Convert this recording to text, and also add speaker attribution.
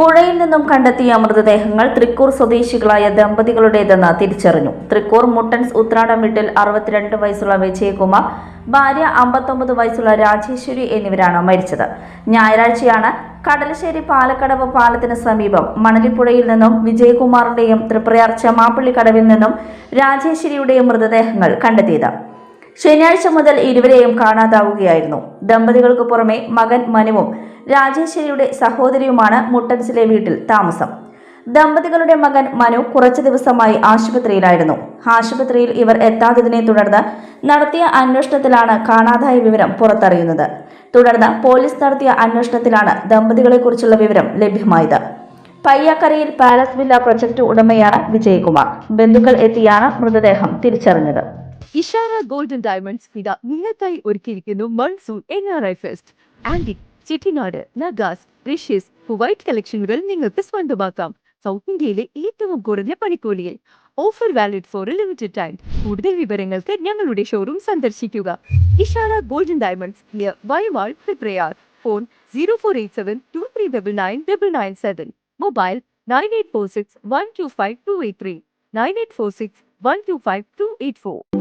Speaker 1: പുഴയിൽ നിന്നും കണ്ടെത്തിയ മൃതദേഹങ്ങൾ തൃക്കൂർ സ്വദേശികളായ ദമ്പതികളുടേതെന്ന് തിരിച്ചറിഞ്ഞു. തൃക്കൂർ മുട്ടൻസ് ഉത്രാടം വീട്ടിൽ അറുപത്തിരണ്ട് വയസ്സുള്ള വിജയകുമാർ ഭാര്യ അമ്പത്തൊമ്പത് വയസ്സുള്ള രാജേശ്വരി എന്നിവരാണ് മരിച്ചത്. ഞായറാഴ്ചയാണ് കടലശ്ശേരി പാലക്കടവ് പാലത്തിന് സമീപം മണലിപ്പുഴയിൽ നിന്നും വിജയകുമാറിന്റെയും തൃപ്രയാർ ചെമാപ്പള്ളി നിന്നും രാജേശ്വരിയുടെയും മൃതദേഹങ്ങൾ കണ്ടെത്തിയത്. ശനിയാഴ്ച മുതൽ ഇരുവരെയും കാണാതാവുകയായിരുന്നു. ദമ്പതികൾക്ക് പുറമെ മകൻ മനുവും രാജേശ്വരിയുടെ സഹോദരിയുമാണ് മുട്ടൻസിലെ വീട്ടിൽ താമസം. ദമ്പതികളുടെ മകൻ മനു കുറച്ചു ദിവസമായി ആശുപത്രിയിലായിരുന്നു. ആശുപത്രിയിൽ ഇവർ എത്താത്തതിനെ തുടർന്ന് നടത്തിയ അന്വേഷണത്തിലാണ് കാണാതായ വിവരം പുറത്തറിയുന്നത്. തുടർന്ന് പോലീസ് നടത്തിയ അന്വേഷണത്തിലാണ് ദമ്പതികളെക്കുറിച്ചുള്ള വിവരം ലഭ്യമായത്. പയ്യാക്കരയിൽ പാലസ് വില്ല പ്രൊജക്ട് ഉടമയാണ് വിജയകുമാർ. ബന്ധുക്കൾ എത്തിയാണ് മൃതദേഹം തിരിച്ചറിഞ്ഞത്.
Speaker 2: ഇഷാര ഗോൾഡൻ ഡയമണ്ട്സ് ഫിത നിങ്ങൾക്കായി ഒരുക്കിയിരിക്കുന്നു monsoon N R I fest. Antique Chettinad നഗാസ് റിഷ്യസ് വൈറ്റ് കളക്ഷനുകൾ നിങ്ങൾക്ക് സ്വന്തമാക്കാം. സൗത്ത് ഇന്ത്യയിലെ ഏറ്റവും കുറഞ്ഞ പണിക്കൂലിയിൽ. Offer valid for limited time കൂടുതൽ വിവരങ്ങൾക്ക് ഞങ്ങളുടെ ഷോറൂം സന്ദർശിക്കുക. Ishara golden diamonds near വൈവാൾ Prayar phone zero four eight seven two three double nine double nine seven mobile nine eight four six one two five two eight three nine eight four six one two five two eight for